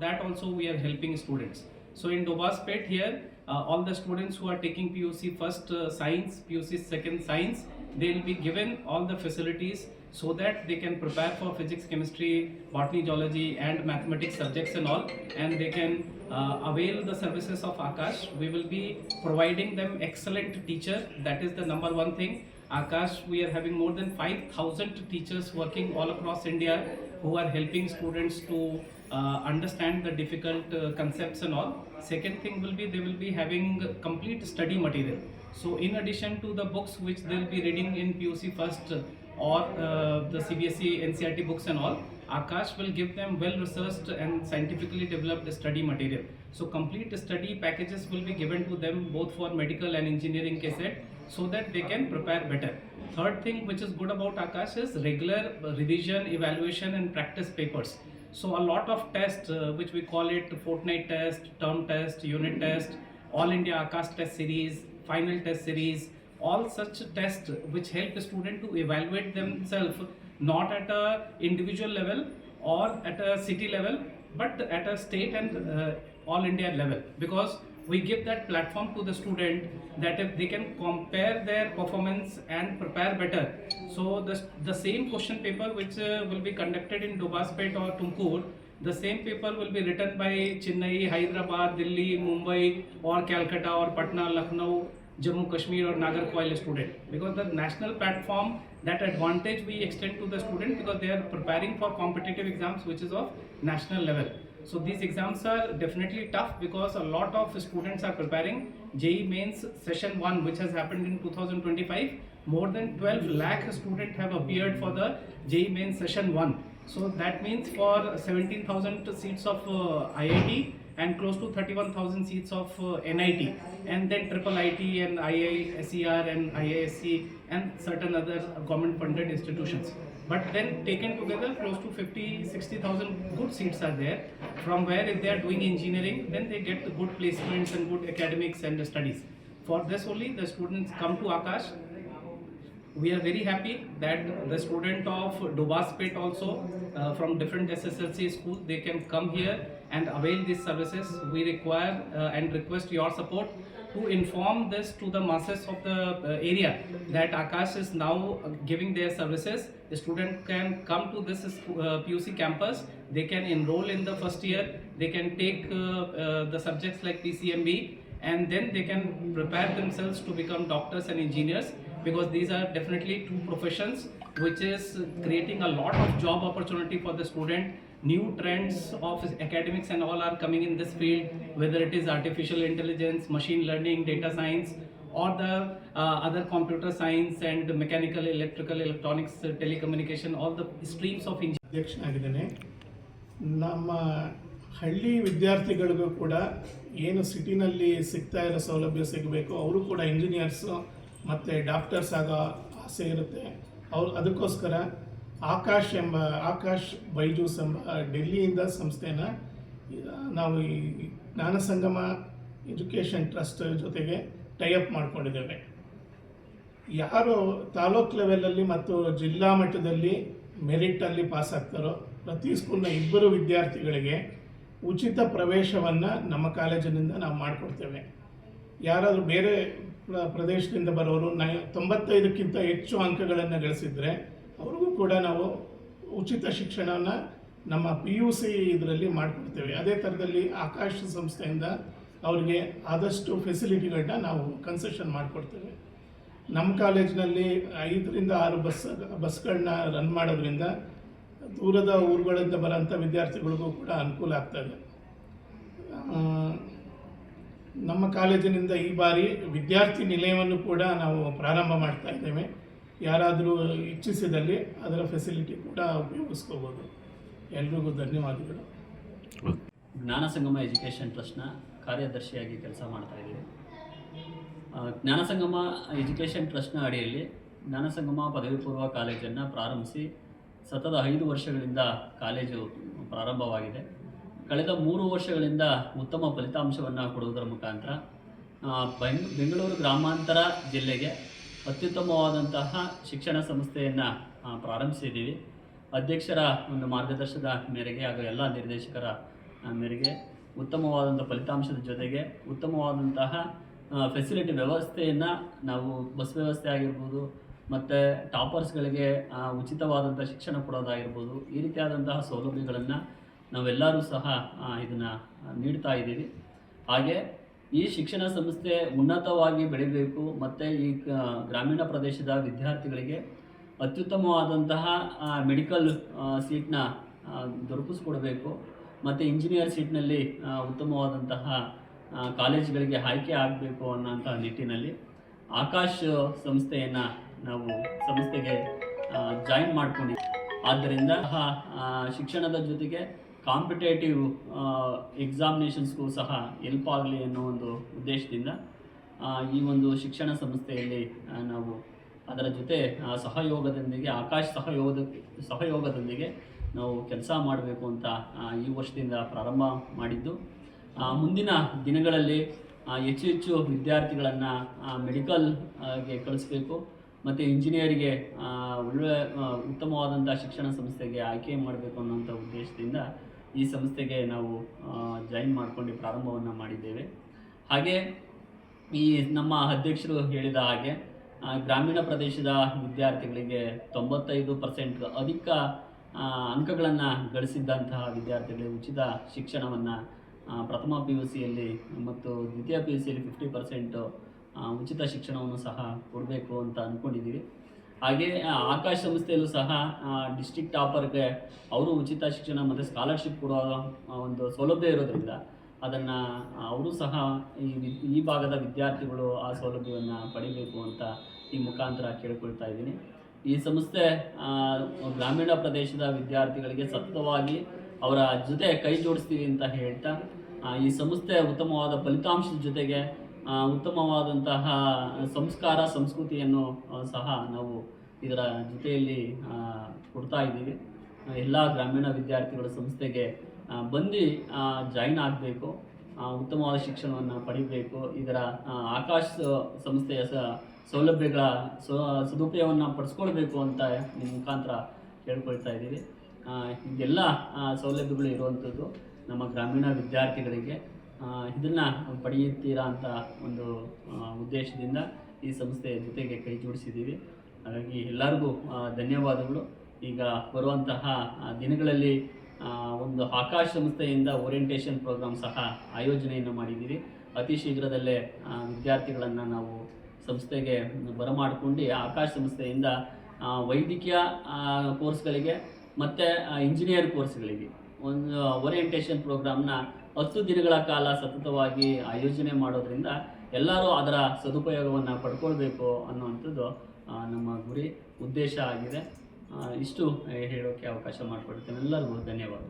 that also we are helping students. So in Dobaspet here, uh, all the students who are taking PUC first uh, science, PUC second science, they will be given all the facilities so that they can prepare for physics, chemistry, botany, geology, and mathematics subjects and all, and they can uh, avail the services of Akash. We will be providing them excellent teacher. That is the number one thing. Akash, we are having more than 5,000 teachers working all across India who are helping students to uh, understand the difficult uh, concepts and all. Second thing will be they will be having complete study material. So in addition to the books which they will be reading in PUC first or uh, the CBSE NCRT books and all, Akash will give them well researched and scientifically developed study material. So complete study packages will be given to them both for medical and engineering cassette so that they can prepare better. Third thing which is good about Akash is regular revision, evaluation and practice papers. So a lot of tests uh, which we call it fortnight test, term test, unit test, all India Akash test series, final test series, all such tests which help the student to evaluate themselves not at a individual level or at a city level but at a state and uh, all India level. Because we give that platform to the student that if they can compare their performance and prepare better. So the, the same question paper which uh, will be conducted in Dubaspet or Tumkur, the same paper will be written by Chennai, Hyderabad, Delhi, Mumbai or Calcutta or Patna, Lucknow, Jammu Kashmir or Nagarcoil student because the national platform that advantage we extend to the student because they are preparing for competitive exams which is of national level so these exams are definitely tough because a lot of students are preparing JEE mains session 1 which has happened in 2025 more than 12 lakh students have appeared for the JEE mains session 1 so that means for 17000 seats of uh, IIT and close to 31,000 seats of uh, NIT and then triple IT and IISER and IISc and certain other government funded institutions. But then taken together close to 50, 60,000 good seats are there from where if they are doing engineering then they get the good placements and good academics and studies. For this only the students come to Akash we are very happy that the student of Dubaspet also uh, from different SSLC schools they can come here and avail these services. We require uh, and request your support to inform this to the masses of the uh, area that Akash is now uh, giving their services. The student can come to this uh, PUC campus. They can enroll in the first year. They can take uh, uh, the subjects like PCMB and then they can prepare themselves to become doctors and engineers because these are definitely two professions which is creating a lot of job opportunity for the student new trends of academics and all are coming in this field whether it is artificial intelligence machine learning data science or the uh, other computer science and mechanical electrical electronics uh, telecommunication all the streams of engineering ಅಧ್ಯಕ್ಷನಾಗಿದ್ದೇನೆ ನಮ್ಮ ಹಳ್ಳಿ ವಿದ್ಯಾರ್ಥಿಗಳಿಗೂ ಕೂಡ ಏನು ಸಿಟಿನಲ್ಲಿ ಸಿಗ್ತಾ ಇರೋ ಸೌಲಭ್ಯ ಸಿಗಬೇಕು ಅವರು ಕೂಡ ಇಂಜಿನಿಯರ್ಸು ಮತ್ತು ಡಾಕ್ಟರ್ಸ್ ಆಗೋ ಆಸೆ ಇರುತ್ತೆ ಅವ್ರು ಅದಕ್ಕೋಸ್ಕರ ಆಕಾಶ್ ಎಂಬ, ಆಕಾಶ್ ಬೈಜೂಸ್ ಎಂಬ ಡೆಲ್ಲಿಯಿಂದ ಸಂಸ್ಥೆನ ನಾವು ಈ ಜ್ಞಾನ ಸಂಗಮ ಎಜುಕೇಷನ್ ಟ್ರಸ್ಟ್ ಜೊತೆಗೆ ಟೈಅಪ್ ಮಾಡ್ಕೊಂಡಿದ್ದೇವೆ. ಯಾರು ತಾಲೂಕ್ ಲೆವೆಲಲ್ಲಿ ಮತ್ತು ಜಿಲ್ಲಾ ಮಟ್ಟದಲ್ಲಿ ಮೆರಿಟಲ್ಲಿ ಪಾಸ್ ಆಗ್ತಾರೋ ಪ್ರತಿ ಸ್ಕೂಲ್ನ ಇಬ್ಬರು ವಿದ್ಯಾರ್ಥಿಗಳಿಗೆ ಉಚಿತ ಪ್ರವೇಶವನ್ನು ನಮ್ಮ ಕಾಲೇಜಿನಿಂದ ನಾವು ಮಾಡಿಕೊಡ್ತೇವೆ. ಯಾರಾದರೂ ಬೇರೆ ಪ್ರ- ಪ್ರದೇಶದಿಂದ ಬರೋರು ನ ತೊಂಬತ್ತೈದಕ್ಕಿಂತ ಹೆಚ್ಚು ಅಂಕಗಳನ್ನು ಗಳಿಸಿದರೆ ಕೂಡ ನಾವು ಉಚಿತ ಶಿಕ್ಷಣವನ್ನು ನಮ್ಮ ಪಿ ಯು ಸಿ ಇದರಲ್ಲಿ ಮಾಡಿಕೊಡ್ತೇವೆ. ಅದೇ ಥರದಲ್ಲಿ ಆಕಾಶ ಸಂಸ್ಥೆಯಿಂದ ಅವರಿಗೆ ಆದಷ್ಟು ಫೆಸಿಲಿಟಿಗಳನ್ನ ನಾವು ಕನ್ಸೆಷನ್ ಮಾಡಿಕೊಡ್ತೇವೆ. ನಮ್ಮ ಕಾಲೇಜಿನಲ್ಲಿ ಐದರಿಂದ ಆರು ಬಸ್, ಬಸ್ಗಳನ್ನ ರನ್ ಮಾಡೋದ್ರಿಂದ ದೂರದ ಊರುಗಳಿಂದ ಬರೋಂಥ ವಿದ್ಯಾರ್ಥಿಗಳಿಗೂ ಕೂಡ ಅನುಕೂಲ ಆಗ್ತದೆ. ನಮ್ಮ ಕಾಲೇಜಿನಿಂದ ಈ ಬಾರಿ ವಿದ್ಯಾರ್ಥಿ ನಿಲಯವನ್ನು ಕೂಡ ನಾವು ಪ್ರಾರಂಭ ಮಾಡ್ತಾ ಇದ್ದೇವೆ. ಯಾರಾದರೂ ಇಚ್ಛಿಸಿದಲ್ಲಿ ಅದರ ಫೆಸಿಲಿಟಿ ಕೂಡ ಉಪಯೋಗಿಸ್ಕೋಬೋದು. ಎಲ್ರಿಗೂ ಧನ್ಯವಾದಗಳು. ಜ್ಞಾನ ಸಂಗಮ ಎಜುಕೇಷನ್ ಟ್ರಸ್ಟ್ನ ಕಾರ್ಯದರ್ಶಿಯಾಗಿ ಕೆಲಸ ಮಾಡ್ತಾ ಇದ್ದೀವಿ ಜ್ಞಾನ ಎಜುಕೇಷನ್ ಟ್ರಸ್ಟ್ನ ಅಡಿಯಲ್ಲಿ ಜ್ಞಾನ ಸಂಗಮ ಪದವಿ ಪೂರ್ವ ಕಾಲೇಜನ್ನು ಪ್ರಾರಂಭಿಸಿ ಸತತ ಐದು ವರ್ಷಗಳಿಂದ ಕಾಲೇಜು ಪ್ರಾರಂಭವಾಗಿದೆ. ಕಳೆದ ಮೂರು ವರ್ಷಗಳಿಂದ ಉತ್ತಮ ಫಲಿತಾಂಶವನ್ನು ಕೊಡುವುದರ ಮುಖಾಂತರ ಬೆಂಗ್, ಬೆಂಗಳೂರು ಗ್ರಾಮಾಂತರ ಜಿಲ್ಲೆಗೆ ಅತ್ಯುತ್ತಮವಾದಂತಹ ಶಿಕ್ಷಣ ಸಂಸ್ಥೆಯನ್ನು ಪ್ರಾರಂಭಿಸಿದ್ದೀವಿ. ಅಧ್ಯಕ್ಷರ ಒಂದು ಮಾರ್ಗದರ್ಶನದ ಮೇರೆಗೆ ಹಾಗೂ ಎಲ್ಲ ನಿರ್ದೇಶಕರ ಮೇರೆಗೆ ಉತ್ತಮವಾದಂಥ ಫಲಿತಾಂಶದ ಜೊತೆಗೆ ಉತ್ತಮವಾದಂತಹ ಫೆಸಿಲಿಟಿ ವ್ಯವಸ್ಥೆಯನ್ನು ನಾವು ಬಸ್ ವ್ಯವಸ್ಥೆ ಆಗಿರ್ಬೋದು, ಮತ್ತು ಟಾಪರ್ಸ್ಗಳಿಗೆ ಉಚಿತವಾದಂಥ ಶಿಕ್ಷಣ ಕೊಡೋದಾಗಿರ್ಬೋದು, ಈ ರೀತಿಯಾದಂತಹ ಸೌಲಭ್ಯಗಳನ್ನು ನಾವೆಲ್ಲರೂ ಸಹ ಇದನ್ನು ನೀಡ್ತಾ ಇದ್ದೀವಿ. ಹಾಗೆ ಈ ಶಿಕ್ಷಣ ಸಂಸ್ಥೆ ಉನ್ನತವಾಗಿ ಬೆಳಿಬೇಕು ಮತ್ತು ಈ ಗ್ರಾಮೀಣ ಪ್ರದೇಶದ ವಿದ್ಯಾರ್ಥಿಗಳಿಗೆ ಅತ್ಯುತ್ತಮವಾದಂತಹ ಮೆಡಿಕಲ್ ಸೀಟ್ನ ದೊರಕಿಸ್ಕೊಡ್ಬೇಕು. ಮತ್ತು ಇಂಜಿನಿಯರ್ ಸೀಟ್ನಲ್ಲಿ ಉತ್ತಮವಾದಂತಹ ಕಾಲೇಜ್ಗಳಿಗೆ ಆಯ್ಕೆ ಆಗಬೇಕು ಅನ್ನೋಂಥ ನಿಟ್ಟಿನಲ್ಲಿ ಆಕಾಶ್ ಸಂಸ್ಥೆಯನ್ನು ನಾವು ಸಂಸ್ಥೆಗೆ ಜಾಯಿನ್ ಮಾಡ್ಕೊಂಡಿದ್ದೀವಿ. ಆದ್ದರಿಂದ ಶಿಕ್ಷಣದ ಜೊತೆಗೆ ಕಾಂಪಿಟೇಟಿವ್ ಎಕ್ಸಾಮಿನೇಷನ್ಸ್ಗೂ ಸಹ ಎಲ್ಪ್ ಆಗಲಿ ಅನ್ನೋ ಒಂದು ಉದ್ದೇಶದಿಂದ ಈ ಒಂದು ಶಿಕ್ಷಣ ಸಂಸ್ಥೆಯಲ್ಲಿ ನಾವು ಅದರ ಜೊತೆ ಸಹಯೋಗದೊಂದಿಗೆ ಆಕಾಶ ಸಹಯೋಗ, ಸಹಯೋಗದೊಂದಿಗೆ ನಾವು ಕೆಲಸ ಮಾಡಬೇಕು ಅಂತ ಈ ವರ್ಷದಿಂದ ಪ್ರಾರಂಭ ಮಾಡಿದ್ದು. ಮುಂದಿನ ದಿನಗಳಲ್ಲಿ ಹೆಚ್ಚು ಹೆಚ್ಚು ವಿದ್ಯಾರ್ಥಿಗಳನ್ನು ಮೆಡಿಕಲ್ಗೆ ಕಳಿಸ್ಬೇಕು. ಮತ್ತು ಇಂಜಿನಿಯರಿಗೆ ಒಳ್ಳೆಯ ಒಳ್ಳೆ ಉತ್ತಮವಾದಂಥ ಶಿಕ್ಷಣ ಸಂಸ್ಥೆಗೆ ಆಯ್ಕೆ ಮಾಡಬೇಕು ಅನ್ನೋಂಥ ಉದ್ದೇಶದಿಂದ ಈ ಸಂಸ್ಥೆಗೆ ನಾವು ಜಾಯಿನ್ ಮಾಡಿಕೊಂಡು ಪ್ರಾರಂಭವನ್ನು ಮಾಡಿದ್ದೇವೆ. ಹಾಗೆ, ಈ ನಮ್ಮ ಅಧ್ಯಕ್ಷರು ಹೇಳಿದ ಹಾಗೆ ಗ್ರಾಮೀಣ ಪ್ರದೇಶದ ವಿದ್ಯಾರ್ಥಿಗಳಿಗೆ ತೊಂಬತ್ತೈದು ಪರ್ಸೆಂಟ್ ಅಧಿಕ ಅಂಕಗಳನ್ನು ಗಳಿಸಿದ್ದಂತಹ ವಿದ್ಯಾರ್ಥಿಗಳಿಗೆ ಉಚಿತ ಶಿಕ್ಷಣವನ್ನು ಪ್ರಥಮ ಪಿ ಯು ಸಿಯಲ್ಲಿ ಮತ್ತು ದ್ವಿತೀಯ ಪಿ ಯು ಸಿಯಲ್ಲಿ ಫಿಫ್ಟಿ ಪರ್ಸೆಂಟು ಉಚಿತ ಶಿಕ್ಷಣವನ್ನು ಸಹ ಕೊಡಬೇಕು ಅಂತ ಅಂದ್ಕೊಂಡಿದ್ದೀವಿ ಹಾಗೆ ಆಕಾಶ ಸಂಸ್ಥೆಯಲ್ಲೂ ಸಹ ಡಿಸ್ಟಿಕ್ ಟಾಪರ್ಗೆ ಅವರು ಉಚಿತ ಶಿಕ್ಷಣ ಮತ್ತು ಸ್ಕಾಲರ್ಶಿಪ್ ಕೊಡೋ ಒಂದು ಸೌಲಭ್ಯ ಇರೋದ್ರಿಂದ ಅದನ್ನು, ಅವರು ಸಹ ಈ ಈ ಭಾಗದ ವಿದ್ಯಾರ್ಥಿಗಳು ಆ ಸೌಲಭ್ಯವನ್ನು ಪಡಿಬೇಕು ಅಂತ ಈ ಮುಖಾಂತರ ಕೇಳ್ಕೊಳ್ತಾ ಇದ್ದೀನಿ. ಈ ಸಂಸ್ಥೆ ಗ್ರಾಮೀಣ ಪ್ರದೇಶದ ವಿದ್ಯಾರ್ಥಿಗಳಿಗೆ ಸತತವಾಗಿ ಅವರ ಜೊತೆ ಕೈ ಜೋಡಿಸ್ತೀವಿ ಅಂತ ಹೇಳ್ತಾ ಈ ಸಂಸ್ಥೆ ಉತ್ತಮವಾದ ಫಲಿತಾಂಶದ ಜೊತೆಗೆ ಉತ್ತಮವಾದಂತಹ ಸಂಸ್ಕಾರ, ಸಂಸ್ಕೃತಿಯನ್ನು ಸಹ ನಾವು ಇದರ ಜೊತೆಯಲ್ಲಿ ಕೊಡ್ತಾ ಇದ್ದೀವಿ. ಎಲ್ಲ ಗ್ರಾಮೀಣ ವಿದ್ಯಾರ್ಥಿಗಳು ಸಂಸ್ಥೆಗೆ ಬಂದು ಜಾಯಿನ್ ಆಗಬೇಕು. ಉತ್ತಮವಾದ ಶಿಕ್ಷಣವನ್ನು ಪಡಿಬೇಕು. ಇದರ ಆಕಾಶ ಸಂಸ್ಥೆಯ ಸ, ಸೌಲಭ್ಯಗಳ ಸ, ಸದುಪಯೋಗವನ್ನು ಪಡಿಸ್ಕೊಳ್ಬೇಕು ಅಂತ ನಿಮ್ಮ ಮುಖಾಂತರ ಕೇಳ್ಕೊಳ್ತಾ ಇದ್ದೀವಿ. ಇದೆಲ್ಲ ಸೌಲಭ್ಯಗಳು ಇರುವಂಥದ್ದು ನಮ್ಮ ಗ್ರಾಮೀಣ ವಿದ್ಯಾರ್ಥಿಗಳಿಗೆ. ಇದನ್ನು ಪಡೆಯುತ್ತೀರಾ ಅಂತ ಒಂದು ಉದ್ದೇಶದಿಂದ ಈ ಸಂಸ್ಥೆಯ ಜೊತೆಗೆ ಕೈ ಜೋಡಿಸಿದ್ದೀವಿ. ಹಾಗಾಗಿ ಎಲ್ಲರಿಗೂ ಧನ್ಯವಾದಗಳು. ಈಗ ಬರುವಂತಹ ದಿನಗಳಲ್ಲಿ ಒಂದು ಆಕಾಶ್ ಸಂಸ್ಥೆಯಿಂದ ಓರಿಯಂಟೇಷನ್ ಪ್ರೋಗ್ರಾಮ್ ಸಹ ಆಯೋಜನೆಯನ್ನು ಮಾಡಿದ್ದೀವಿ. ಅತಿ ಶೀಘ್ರದಲ್ಲೇ ವಿದ್ಯಾರ್ಥಿಗಳನ್ನು ನಾವು ಸಂಸ್ಥೆಗೆ ಬರಮಾಡಿಕೊಂಡು ಆಕಾಶ್ ಸಂಸ್ಥೆಯಿಂದ ವೈದ್ಯಕೀಯ ಕೋರ್ಸ್ಗಳಿಗೆ ಮತ್ತು ಇಂಜಿನಿಯರ್ ಕೋರ್ಸ್ಗಳಿಗೆ ಒಂದು ಓರಿಯೆಂಟೇಷನ್ ಪ್ರೋಗ್ರಾಮ್ನ ಹತ್ತು ದಿನಗಳ ಕಾಲ ಸತತವಾಗಿ ಆಯೋಜನೆ ಮಾಡೋದ್ರಿಂದ ಎಲ್ಲರೂ ಅದರ ಸದುಪಯೋಗವನ್ನು ಪಡ್ಕೊಳ್ಬೇಕು ಅನ್ನುವಂಥದ್ದು ನಮ್ಮ ಗುರಿ, ಉದ್ದೇಶ ಆಗಿದೆ. ಇಷ್ಟು ಹೇಳೋಕ್ಕೆ ಅವಕಾಶ ಮಾಡಿಕೊಡ್ತೇನೆ. ಎಲ್ಲರಿಗೂ ಧನ್ಯವಾದ